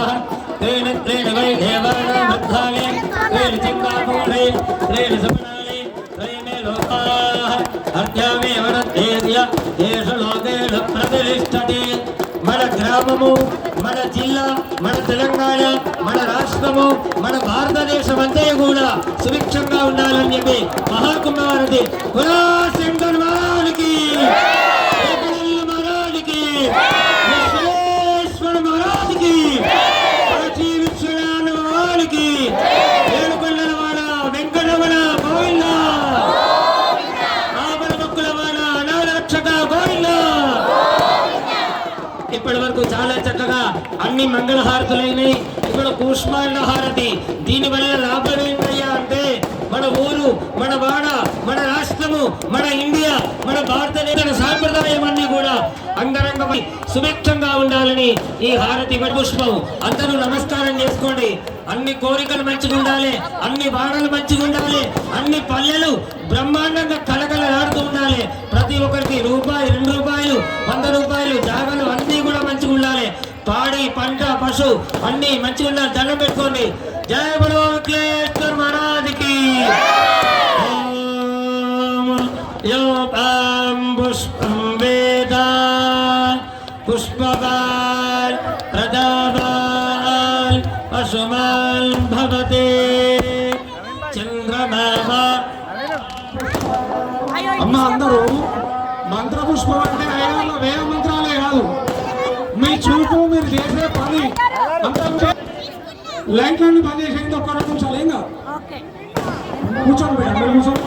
त्रीणि त्रीणि वै देवानामध्यानि त्रीणि चिन्तापूर्णे त्रीणि सपनानि त्रयमे लोकाः అర్ధ్యామేవ రద్ధేర్య దేశ లోకేషు ప్రతిష్టతి మన గ్రామము మన జిల్లా మన తెలంగాణ మన రాష్ట్రము మన భారతదేశం అంతే కూడా సుభిక్షంగా ఉండాలని చెప్పి మహాకుంభారతి పురాశంకర్ ఇప్పటి వరకు చాలా చక్కగా అన్ని మంగళహారతులైనవి. ఇక్కడ కూష్మాండ హారతి. దీని వల్ల లాభం ఏంటయ్యా అంటే మన ఊరు మన వాడ మన రాష్ట్రము మన ఇండియా మన భారతదేశ సాంప్రదాయం అన్ని కూడా అంగరంగమై సుభిక్షంగా ఉండాలని ఈ హారతి పుష్పం. అందరూ నమస్కారం చేసుకోండి. అన్ని కోరికలు మంచిగా ఉండాలి అన్ని వాడలు మంచిగా ఉండాలి అన్ని పల్లెలు బ్రహ్మాండంగా వంద రూపాయలు జాగలు అన్ని కూడా మంచిగా ఉండాలి. పాడి పంట పశు అన్ని మంచిగా ఉండాలి. దండం పెట్టుకోండి. జయ బలో విఘ్నేశ్వర మహారాజుకి. పుష్పం వేద పుష్పవాన్ ప్రజావాన్ పశుమాన్ భవతే. చంద్రమామా అమ్మ అందరూ మంత్రపుష్పం వేద మంత్రాలే కాదు. మీ చూపు మీరు చేసే పని అంతా లైట్లన్నీ బంద్ చేసేది ఒక్క రెండు నిమిషాలు ఏం కాదు కూర్చోండి కూర్చోండి.